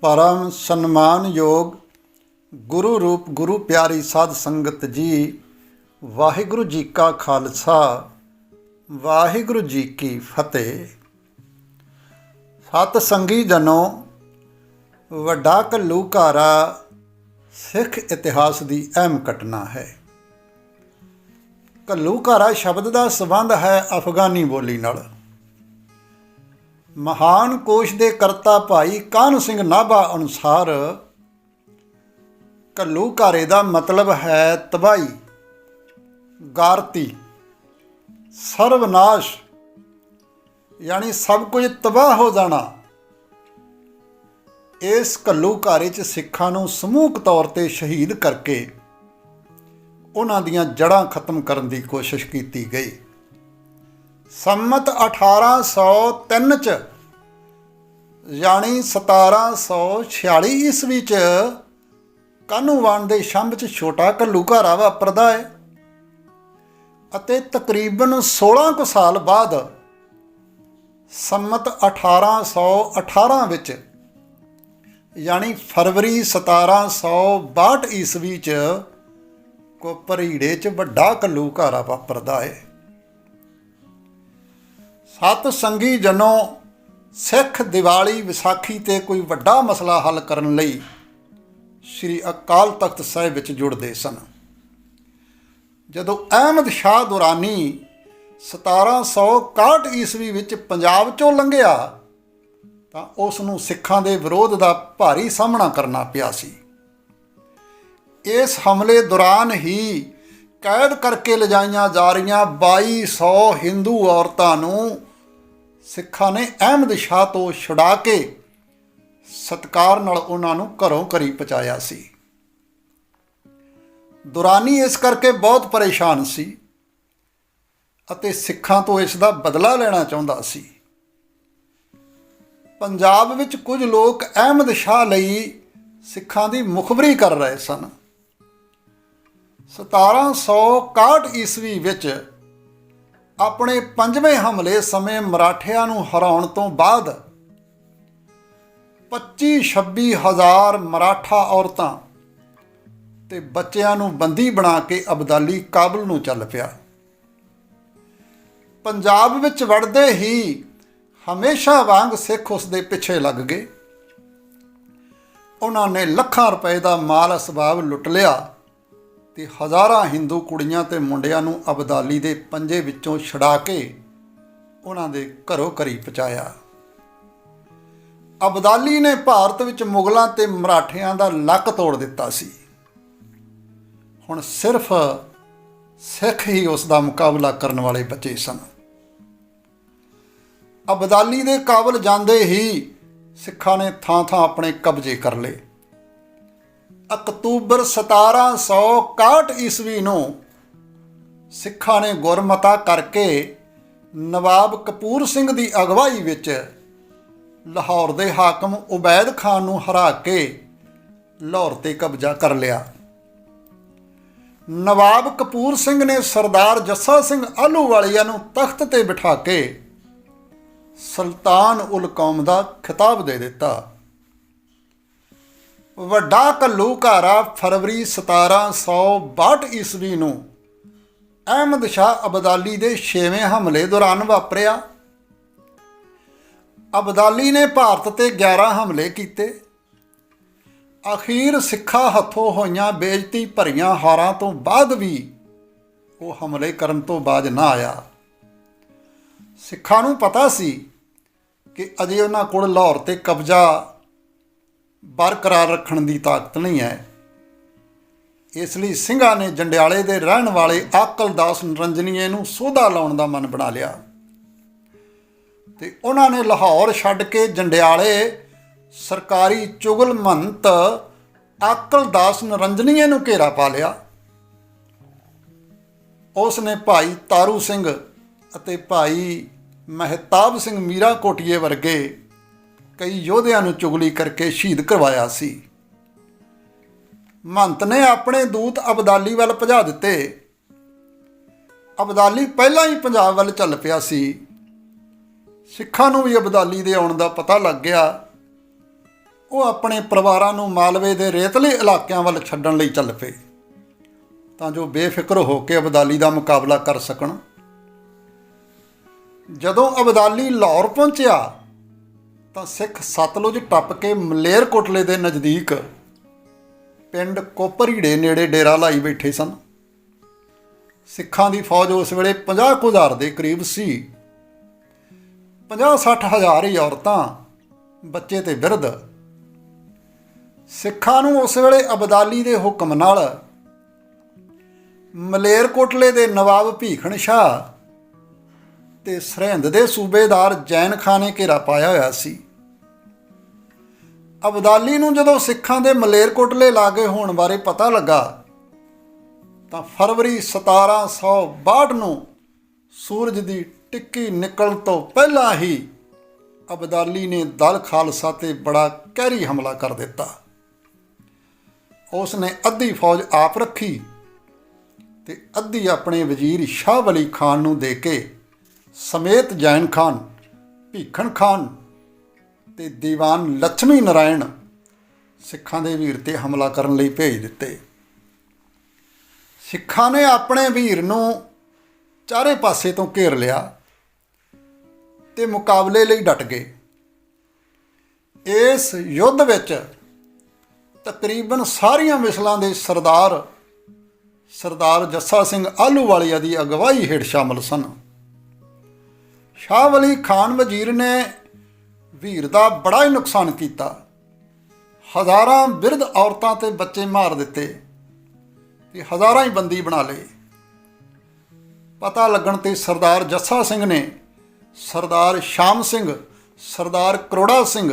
ਪਰਮ ਸਨਮਾਨਯੋਗ ਗੁਰੂ ਰੂਪ ਗੁਰੂ ਪਿਆਰੀ ਸਾਧ ਸੰਗਤ ਜੀ, ਵਾਹਿਗੁਰੂ ਜੀ ਕਾ ਖਾਲਸਾ, ਵਾਹਿਗੁਰੂ ਜੀ ਕੀ ਫਤਿਹ। ਸਤ ਸੰਗੀ ਜਨੋ, ਵੱਡਾ ਘੱਲੂਘਾਰਾ ਸਿੱਖ ਇਤਿਹਾਸ ਦੀ ਅਹਿਮ ਘਟਨਾ ਹੈ। ਘੱਲੂਘਾਰਾ ਸ਼ਬਦ ਦਾ ਸੰਬੰਧ ਹੈ ਅਫਗਾਨੀ ਬੋਲੀ ਨਾਲ। ਮਹਾਨ ਕੋਸ਼ ਦੇ ਕਰਤਾ ਭਾਈ ਕਾਨ੍ਹ ਸਿੰਘ ਨਾਭਾ ਅਨੁਸਾਰ ਘੱਲੂਘਾਰੇ ਦਾ ਮਤਲਬ ਹੈ ਤਬਾਈ, ਗਾਰਤੀ, ਸਰਵਨਾਸ਼, ਯਾਨੀ ਸਭ ਕੁਝ ਤਬਾਹ ਹੋ ਜਾਣਾ। ਇਸ ਘੱਲੂਘਾਰੇ 'ਚ ਸਿੱਖਾਂ ਨੂੰ ਸਮੂਹਕ ਤੌਰ ਤੇ ਸ਼ਹੀਦ ਕਰਕੇ ਉਹਨਾਂ ਦੀਆਂ ਜੜ੍ਹਾਂ ਖਤਮ ਕਰਨ ਦੀ ਕੋਸ਼ਿਸ਼ ਕੀਤੀ ਗਈ। ਸੰਮਤ 1803 ਚ, ਯਾਨੀ 1746 ਈਸਵੀ ਚ ਕਾਨੂੰਵਾਨ ਦੇ ਸ਼ੰਭ ਚ ਛੋਟਾ ਘੱਲੂਘਾਰਾ ਵਾਪਰਦਾ ਹੈ ਅਤੇ ਤਕਰੀਬਨ 16 ਕੁ ਸਾਲ ਬਾਅਦ ਸੰਮਤ 1818 ਵਿੱਚ, ਯਾਨੀ ਫਰਵਰੀ 1762 ਈਸਵੀ ਚ ਕੋਪਰੀੜੇ ਚ ਵੱਡਾ ਘੱਲੂਘਾਰਾ ਵਾਪਰਦਾ ਹੈ ਸਤ ਸੰਗੀ ਜਨੋ, ਸਿੱਖ ਦੀਵਾਲੀ ਵਿਸਾਖੀ ਤੇ ਕੋਈ ਵੱਡਾ ਮਸਲਾ ਹੱਲ ਕਰਨ ਲਈ ਸ੍ਰੀ ਅਕਾਲ ਤਖਤ ਸਾਹਿਬ ਵਿੱਚ ਜੁੜਦੇ ਸਨ। ਜਦੋਂ ਅਹਿਮਦ ਸ਼ਾਹ ਦੁਰਾਨੀ 1761 ਈਸਵੀ ਵਿੱਚ ਪੰਜਾਬ ਚੋਂ ਲੰਘਿਆ, ਤਾਂ ਉਸ ਨੂੰ ਸਿੱਖਾਂ ਦੇ ਵਿਰੋਧ ਦਾ ਭਾਰੀ ਸਾਹਮਣਾ ਕਰਨਾ ਪਿਆ ਸੀ। ਇਸ ਹਮਲੇ ਦੌਰਾਨ ਹੀ ਕੈਦ ਕਰਕੇ ਲਿਜਾਈਆਂ ਜਾ ਰਹੀਆਂ 2200 ਹਿੰਦੂ ਔਰਤਾਂ ਨੂੰ ਸਿੱਖਾਂ ਨੇ ਅਹਿਮਦ ਸ਼ਾਹ ਤੋਂ ਛੁਡਾ ਕੇ ਸਤਕਾਰ ਨਾਲ ਉਹਨਾਂ ਨੂੰ ਘਰੋਂ ਘਰੀ ਪਹੁੰਚਾਇਆ ਸੀ। ਦੁਰਾਨੀ ਇਸ ਕਰਕੇ ਬਹੁਤ ਪਰੇਸ਼ਾਨ ਸੀ ਅਤੇ ਸਿੱਖਾਂ ਤੋਂ ਇਸ ਦਾ ਬਦਲਾ ਲੈਣਾ ਚਾਹੁੰਦਾ ਸੀ। ਪੰਜਾਬ ਵਿੱਚ ਕੁਝ ਲੋਕ ਅਹਿਮਦ ਸ਼ਾਹ ਲਈ ਸਿੱਖਾਂ ਦੀ ਮੁਖਬਰੀ ਕਰ ਰਹੇ ਸਨ। 1761 ਈਸਵੀ ਵਿੱਚ ਆਪਣੇ ਪੰਜਵੇਂ ਹਮਲੇ ਸਮੇਂ ਮਰਾਠਿਆਂ ਨੂੰ ਹਰਾਉਣ ਤੋਂ ਬਾਅਦ 25-26 ਹਜ਼ਾਰ ਮਰਾਠਾ ਔਰਤਾਂ ਤੇ ਬੱਚਿਆਂ ਨੂੰ ਬੰਦੀ ਬਣਾ ਕੇ ਅਬਦਾਲੀ ਕਾਬਲ ਨੂੰ ਚੱਲ ਪਿਆ। ਪੰਜਾਬ ਵਿੱਚ ਵੜਦੇ ਹੀ ਹਮੇਸ਼ਾ ਵਾਂਗ ਸਿੱਖ ਉਸ ਦੇ ਪਿੱਛੇ ਲੱਗ ਗਏ। ਉਹਨਾਂ ਨੇ ਲੱਖਾਂ ਰੁਪਏ ਦਾ ਮਾਲ ਅਸਬਾਬ ਲੁੱਟ ਲਿਆ। ਤੇ ਹਜ਼ਾਰਾਂ ਹਿੰਦੂ ਕੁੜੀਆਂ ਤੇ ਮੁੰਡਿਆਂ ਨੂੰ ਅਬਦਾਲੀ ਦੇ ਪੰਜੇ ਵਿੱਚੋਂ ਛਡਾ ਕੇ ਉਹਨਾਂ ਦੇ ਘਰੋਂ ਘਰੀ ਪਹੁੰਚਾਇਆ। ਅਬਦਾਲੀ ਨੇ ਭਾਰਤ ਵਿੱਚ ਮੁਗਲਾਂ ਤੇ ਮਰਾਠਿਆਂ ਦਾ ਲੱਕ ਤੋੜ ਦਿੱਤਾ ਸੀ। ਹੁਣ ਸਿਰਫ ਸਿੱਖ ਹੀ ਉਸ ਦਾ ਮੁਕਾਬਲਾ ਕਰਨ ਵਾਲੇ ਬਚੇ ਸਨ। ਅਬਦਾਲੀ ਦੇ ਕਾਬਲ ਜਾਂਦੇ ਹੀ ਸਿੱਖਾਂ ਨੇ ਥਾਂ-ਥਾਂ ਆਪਣੇ ਕਬਜ਼ੇ ਕਰ ਲਏ। ਅਕਤੂਬਰ 1761 ਈਸਵੀ ਨੂੰ ਸਿੱਖਾਂ ਨੇ ਗੁਰਮਤਾ ਕਰਕੇ ਨਵਾਬ ਕਪੂਰ ਸਿੰਘ ਦੀ ਅਗਵਾਈ ਵਿੱਚ ਲਾਹੌਰ ਦੇ ਹਾਕਮ ਉਬੈਦ ਖਾਨ ਨੂੰ ਹਰਾ ਕੇ ਲਾਹੌਰ ਤੇ ਕਬਜ਼ਾ ਕਰ ਲਿਆ। ਨਵਾਬ ਕਪੂਰ ਸਿੰਘ ਨੇ ਸਰਦਾਰ ਜੱਸਾ ਸਿੰਘ ਆਲੂਵਾਲੀਆ ਨੂੰ ਤਖਤ ਤੇ ਬਿਠਾ ਕੇ ਸੁਲਤਾਨ ਉਲ ਕੌਮ ਦਾ ਖਿਤਾਬ ਦੇ ਦਿੱਤਾ। ਵੱਡਾ ਘੱਲੂਘਾਰਾ ਫਰਵਰੀ 1762 ਈਸਵੀ ਨੂੰ ਅਹਿਮਦ ਸ਼ਾਹ ਅਬਦਾਲੀ ਦੇ 6ਵੇਂ ਹਮਲੇ ਦੌਰਾਨ ਵਾਪਰਿਆ। ਅਬਦਾਲੀ ਨੇ ਭਾਰਤ ਤੇ 11 ਹਮਲੇ ਕੀਤੇ। ਅਖੀਰ ਸਿੱਖਾਂ ਹੱਥੋਂ ਹੋਈਆਂ ਬੇਇੱਜ਼ਤੀ ਭਰੀਆਂ ਹਾਰਾਂ ਤੋਂ ਬਾਅਦ ਵੀ ਉਹ ਹਮਲੇ ਕਰਨ ਤੋਂ ਬਾਅਦ ਨਾ ਆਇਆ। ਸਿੱਖਾਂ ਨੂੰ ਪਤਾ ਸੀ ਕਿ ਅਜੇ ਉਹਨਾਂ ਕੋਲ ਲਾਹੌਰ ਤੇ ਕਬਜ਼ਾ ਬਰਕਰਾਰ ਰੱਖਣ ਦੀ ਤਾਕਤ ਨਹੀਂ ਹੈ। ਇਸ ਲਈ ਸਿੰਘਾਂ ਨੇ ਜੰਡਿਆਲੇ ਦੇ ਰਹਿਣ ਵਾਲੇ ਆਕਲਦਾਸ ਨਰੰਜਨੀਏ ਨੂੰ ਸੋਧਾ ਲਾਉਣ ਦਾ ਮਨ ਬਣਾ ਲਿਆ। ਤੇ ਉਹਨਾਂ ਨੇ ਲਾਹੌਰ ਛੱਡ ਕੇ ਜੰਡਿਆਲੇ ਸਰਕਾਰੀ ਚੁਗਲ ਮਹੰਤ ਆਕਲਦਾਸ ਨਰੰਜਨੀਏ ਨੂੰ ਘੇਰਾ ਪਾ ਲਿਆ। ਉਸ ਨੇ ਭਾਈ ਤਾਰੂ ਸਿੰਘ ਅਤੇ ਭਾਈ ਮਹਿਤਾਬ ਸਿੰਘ ਮੀਰਾ ਕੋਟੀਏ ਵਰਗੇ ਕਈ ਯੋਧਿਆਂ ਨੂੰ ਚੁਗਲੀ ਕਰਕੇ ਸ਼ਹੀਦ ਕਰਵਾਇਆ ਸੀ। ਮਹੰਤ ਨੇ ਆਪਣੇ ਦੂਤ ਅਬਦਾਲੀ ਵੱਲ ਭਜਾ ਦਿੱਤੇ। ਅਬਦਾਲੀ ਪਹਿਲਾਂ ਹੀ ਪੰਜਾਬ ਵੱਲ ਚੱਲ ਪਿਆ ਸੀ। ਸਿੱਖਾਂ ਨੂੰ ਵੀ ਅਬਦਾਲੀ ਦੇ ਆਉਣ ਦਾ ਪਤਾ ਲੱਗ ਗਿਆ। ਉਹ ਆਪਣੇ ਪਰਿਵਾਰਾਂ ਨੂੰ ਮਾਲਵੇ ਦੇ ਰੇਤਲੇ ਇਲਾਕਿਆਂ ਵੱਲ ਛੱਡਣ ਲਈ ਚੱਲ ਪਏ। ਤਾਂ ਜੋ ਬੇਫਿਕਰ ਹੋ ਕੇ ਅਬਦਾਲੀ ਦਾ ਮੁਕਾਬਲਾ ਕਰ ਸਕਣ। ਜਦੋਂ ਅਬਦਾਲੀ ਲਾਹੌਰ ਪਹੁੰਚਿਆ ਤਾਂ ਸਿੱਖ ਸਤਲੁਜ ਟੱਪ ਕੇ ਮਲੇਰਕੋਟਲੇ ਦੇ ਨਜ਼ਦੀਕ ਪਿੰਡ ਕੋਪਰੀੜੇ ਨੇੜੇ ਡੇਰਾ ਲਾਈ ਬੈਠੇ ਸਨ। ਸਿੱਖਾਂ ਦੀ ਫੌਜ ਉਸ ਵੇਲੇ 50 ਕੁ ਹਜ਼ਾਰ ਦੇ ਕਰੀਬ ਸੀ। 50-60 ਹਜ਼ਾਰ ਹੀ ਔਰਤਾਂ, ਬੱਚੇ ਤੇ ਬਿਰਧ। ਸਿੱਖਾਂ ਨੂੰ ਉਸ ਵੇਲੇ ਅਬਦਾਲੀ ਦੇ ਹੁਕਮ ਨਾਲ ਮਲੇਰਕੋਟਲੇ ਦੇ ਨਵਾਬ ਭੀਖਣ ਸ਼ਾਹ ਤੇ ਸਰਹਿੰਦ ਦੇ ਸੂਬੇਦਾਰ ਜੈਨ ਖਾਨ ਨੇ ਘੇਰਾ ਪਾਇਆ ਹੋਇਆ ਸੀ। ਅਬਦਾਲੀ ਨੂੰ ਜਦੋਂ ਸਿੱਖਾਂ ਦੇ ਮਲੇਰਕੋਟਲੇ ਲਾਗੇ ਹੋਣ ਬਾਰੇ ਪਤਾ ਲੱਗਾ, ਤਾਂ ਫਰਵਰੀ 1762 ਨੂੰ ਸੂਰਜ ਦੀ ਟਿੱਕੀ ਨਿਕਲਣ ਤੋਂ ਪਹਿਲਾਂ ਹੀ ਅਬਦਾਲੀ ਨੇ ਦਲ ਖਾਲਸਾ ਤੇ ਬੜਾ ਕਹਿਰੀ ਹਮਲਾ ਕਰ ਦਿੱਤਾ। ਉਸ ਨੇ ਅੱਧੀ ਫੌਜ ਆਪ ਰੱਖੀ ਤੇ ਅੱਧੀ ਆਪਣੇ ਵਜ਼ੀਰ ਸ਼ਾਹ ਵਲੀ ਖਾਨ ਨੂੰ ਦੇ ਕੇ ਸਮੇਤ ਜੈਨ ਖਾਨ, ਭੀਖਣ ਖਾਨ ਤੇ ਦੀਵਾਨ ਲక్ష్ਮੀ ਨਾਰਾਇਣ ਸਿੱਖਾਂ ਦੇ ਵੀਰ ਤੇ ਹਮਲਾ ਕਰਨ ਲਈ ਭੇਜ ਦਿੱਤੇ। ਸਿੱਖਾਂ ਨੇ ਆਪਣੇ ਵੀਰ ਨੂੰ ਚਾਰੇ ਪਾਸੇ ਤੋਂ ਘੇਰ ਲਿਆ ਤੇ ਮੁਕਾਬਲੇ ਲਈ ਡਟ ਗਏ। ਇਸ ਯੁੱਧ ਵਿੱਚ ਤਕਰੀਬਨ ਸਾਰੀਆਂ ਮਿਸਲਾਂ ਦੇ ਸਰਦਾਰ ਸਰਦਾਰ ਜੱਸਾ ਸਿੰਘ ਆਲੂਵਾਲੀਆ ਦੀ ਅਗਵਾਈ ਹੇਠ ਸ਼ਾਮਲ ਸਨ। ਸ਼ਾਹ ਵਲੀ ਖਾਨ ਵਜ਼ੀਰ ਨੇ ਵੀਰ ਦਾ ਬੜਾ ਹੀ ਨੁਕਸਾਨ ਕੀਤਾ। ਹਜ਼ਾਰਾਂ ਬਿਰਧ ਔਰਤਾਂ ਤੇ ਬੱਚੇ ਮਾਰ ਦਿੱਤੇ ਤੇ ਹਜ਼ਾਰਾਂ ਹੀ ਬੰਦੀ ਬਣਾ ਲਏ। ਪਤਾ ਲੱਗਣ ਤੇ ਸਰਦਾਰ ਜੱਸਾ ਸਿੰਘ ਨੇ ਸਰਦਾਰ ਸ਼ਾਮ ਸਿੰਘ, ਸਰਦਾਰ ਕਰੋੜਾ ਸਿੰਘ,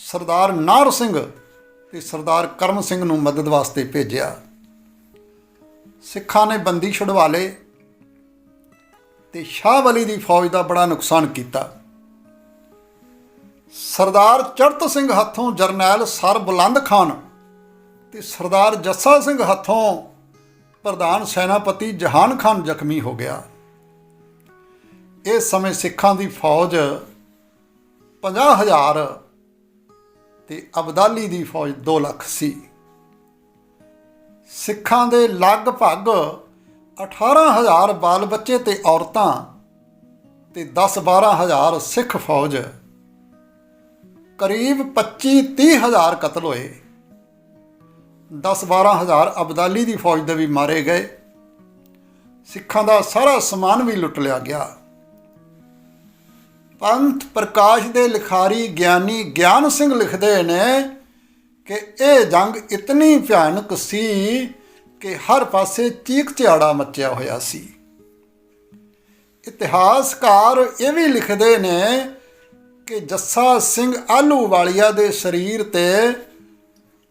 ਸਰਦਾਰ ਨਾਰ ਸਿੰਘ ਤੇ ਸਰਦਾਰ ਕਰਮ ਸਿੰਘ ਨੂੰ ਮਦਦ ਵਾਸਤੇ ਭੇਜਿਆ। ਸਿੱਖਾਂ ਨੇ ਬੰਦੀ ਛੁਡਵਾ ਲਏ ਤੇ ਸ਼ਾਹ ਵਲੀ ਦੀ ਫੌਜ ਦਾ ਬੜਾ ਨੁਕਸਾਨ ਕੀਤਾ। ਸਰਦਾਰ ਚੜਤ ਸਿੰਘ ਹੱਥੋਂ ਜਰਨੈਲ ਸਰ ਬੁਲੰਦ ਖਾਨ ਤੇ ਸਰਦਾਰ ਜੱਸਾ ਸਿੰਘ ਹੱਥੋਂ ਪ੍ਰਧਾਨ ਸੈਨਾਪਤੀ ਜਹਾਨ ਖਾਨ ਜ਼ਖਮੀ ਹੋ ਗਿਆ। ਇਸ ਸਮੇਂ ਸਿੱਖਾਂ ਦੀ ਫੌਜ 50000 ਤੇ ਅਬਦਾਲੀ ਦੀ ਫੌਜ 2 ਲੱਖ ਸੀ। ਸਿੱਖਾਂ ਦੇ ਲਗਭਗ 18000 ਬਾਲ ਬੱਚੇ ਤੇ ਔਰਤਾਂ ਤੇ 10-12000 ਸਿੱਖ ਫੌਜ ਕਰੀਬ 25-30 ਹਜ਼ਾਰ ਕਤਲ ਹੋਏ। 10-12 ਹਜ਼ਾਰ ਅਬਦਾਲੀ ਦੀ ਫੌਜ ਦੇ ਵੀ ਮਾਰੇ ਗਏ। ਸਿੱਖਾਂ ਦਾ ਸਾਰਾ ਸਮਾਨ ਵੀ ਲੁੱਟ ਲਿਆ ਗਿਆ। ਪੰਥ ਪ੍ਰਕਾਸ਼ ਦੇ ਲਿਖਾਰੀ ਗਿਆਨੀ ਗਿਆਨ ਸਿੰਘ ਲਿਖਦੇ ਨੇ ਕਿ ਇਹ ਜੰਗ ਇਤਨੀ ਭਿਆਨਕ ਸੀ ਕਿ ਹਰ ਪਾਸੇ ਚੀਕ ਝਾੜਾ ਮੱਚਿਆ ਹੋਇਆ ਸੀ। ਇਤਿਹਾਸਕਾਰ ਇਹ ਵੀ ਲਿਖਦੇ ਨੇ ਕਿ ਜੱਸਾ ਸਿੰਘ ਆਲੂ ਵਾਲੀਆ ਦੇ ਸਰੀਰ ਤੇ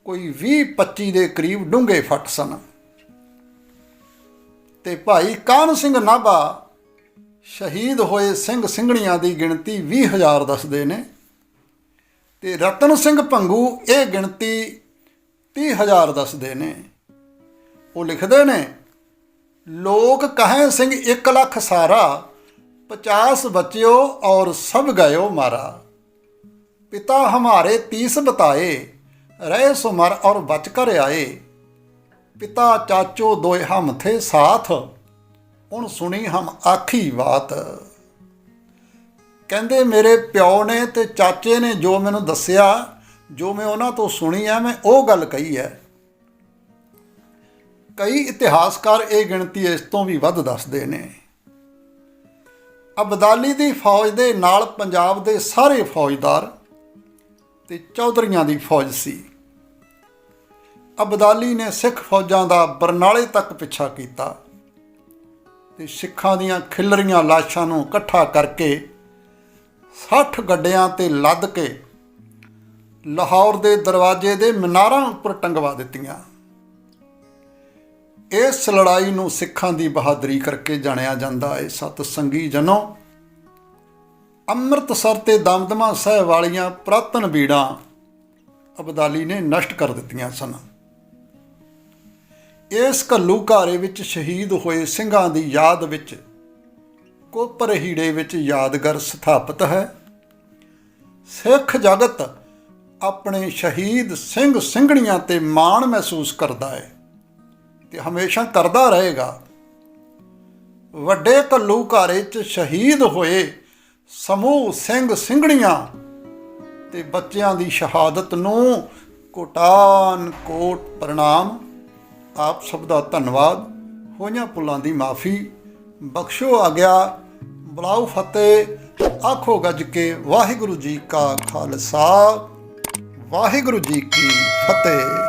ਕੋਈ 20-25 ਦੇ ਕਰੀਬ ਡੂੰਘੇ ਫੱਟ ਸਨ। ਤੇ ਭਾਈ ਕਾਨ ਸਿੰਘ ਨਾਭਾ ਸ਼ਹੀਦ ਹੋਏ ਸਿੰਘ ਸਿੰਘਣੀਆਂ ਦੀ ਗਿਣਤੀ 20000 ਦੱਸਦੇ ਨੇ। ਤੇ ਰਤਨ ਸਿੰਘ ਭੰਗੂ ਇਹ ਗਿਣਤੀ 30000 ਦੱਸਦੇ ਨੇ। ਉਹ ਲਿਖਦੇ ਨੇ, ਲੋਕ ਕਹੇ ਸਿੰਘ 1 ਲੱਖ ਸਾਰਾ 50 बच्चियों और सब गयो मारा पिता हमारे तीस बताए रहे सुमर और बच कर आए पिता चाचो दोए हम थे साथ ਹੁਣ ਸੁਣੀ ਹਮ ਆਖੀ ਬਾਤ ਕਹਿੰਦੇ ਮੇਰੇ ਪਿਓ ਨੇ ਤੇ ਚਾਚੇ ਨੇ ਜੋ ਮੈਨੂੰ ਦੱਸਿਆ ਜੋ ਮੈਂ ਉਹਨਾਂ ਤੋਂ ਸੁਣੀ ਆ ਮੈਂ ਉਹ ਗੱਲ ਕਹੀ ਹੈ ਕਈ ਇਤਿਹਾਸਕਾਰ ਇਹ ਗਿਣਤੀ ਇਸ ਤੋਂ ਵੀ ਵੱਧ ਦੱਸਦੇ ਨੇ ਅਬਦਾਲੀ ਦੀ ਫੌਜ ਦੇ ਨਾਲ ਪੰਜਾਬ ਦੇ ਸਾਰੇ ਫੌਜਦਾਰ ਤੇ ਚੌਧਰੀਆਂ ਦੀ ਫੌਜ ਸੀ। ਅਬਦਾਲੀ ਨੇ ਸਿੱਖ ਫੌਜਾਂ ਦਾ ਬਰਨਾਲੇ ਤੱਕ ਪਿੱਛਾ ਕੀਤਾ ਤੇ ਸਿੱਖਾਂ ਦੀਆਂ ਖਿਲਰੀਆਂ ਲਾਸ਼ਾਂ ਨੂੰ ਇਕੱਠਾ ਕਰਕੇ 60 ਗੱਡਿਆਂ ਤੇ ਲੱਦ ਕੇ ਲਾਹੌਰ ਦੇ ਦਰਵਾਜ਼ੇ ਦੇ ਮਨਾਰਾਂ ਉੱਪਰ ਟੰਗਵਾ ਦਿੱਤੀਆਂ। ਇਸ ਲੜਾਈ ਨੂੰ ਸਿੱਖਾਂ ਦੀ ਬਹਾਦਰੀ ਕਰਕੇ ਜਾਣਿਆ ਜਾਂਦਾ ਹੈ। ਸਤ ਸੰਗੀ ਜਨੋ, ਅੰਮ੍ਰਿਤਸਰ ਤੇ ਦਮਦਮਾ ਸਾਹਿਬ ਵਾਲੀਆਂ ਪ੍ਰਾਤਨ ਬੀੜਾਂ ਅਬਦਾਲੀ ਨੇ ਨਸ਼ਟ ਕਰ ਦਿੱਤੀਆਂ ਸਨ। ਇਸ ਘੱਲੂਘਾਰੇ ਵਿੱਚ ਸ਼ਹੀਦ ਹੋਏ ਸਿੰਘਾਂ ਦੀ ਯਾਦ ਵਿੱਚ ਕੋਪਰ ਹੀੜੇ ਵਿੱਚ ਯਾਦਗਾਰ ਸਥਾਪਿਤ ਹੈ। ਸਿੱਖ ਜਗਤ ਆਪਣੇ ਸ਼ਹੀਦ ਸਿੰਘ ਸਿੰਘਣੀਆਂ ਤੇ ਮਾਣ ਮਹਿਸੂਸ ਕਰਦਾ ਹੈ। ਤੇ ਹਮੇਸ਼ਾ ਕਰਦਾ ਰਹੇਗਾ। ਵੱਡੇ ਘੱਲੂਘਾਰੇ 'ਚ ਸ਼ਹੀਦ ਹੋਏ ਸਮੂਹ ਸਿੰਘ ਸਿੰਘਣੀਆਂ ਤੇ ਬੱਚਿਆਂ ਦੀ ਸ਼ਹਾਦਤ ਨੂੰ ਕੋਟਾਨ ਕੋਟ ਪ੍ਰਣਾਮ। ਆਪ ਸਭ ਦਾ ਧੰਨਵਾਦ। ਹੋਈਆਂ ਭੁੱਲਾਂ ਦੀ ਮਾਫੀ। ਬਖਸ਼ੋ ਆ ਗਿਆ ਬੁਲਾਓ ਫਤਿਹ। ਆਖੋ ਗੱਜ ਕੇ ਵਾਹਿਗੁਰੂ ਜੀ ਕਾ ਖਾਲਸਾ। ਵਾਹਿਗੁਰੂ ਜੀ ਕੀ ਫਤਿਹ।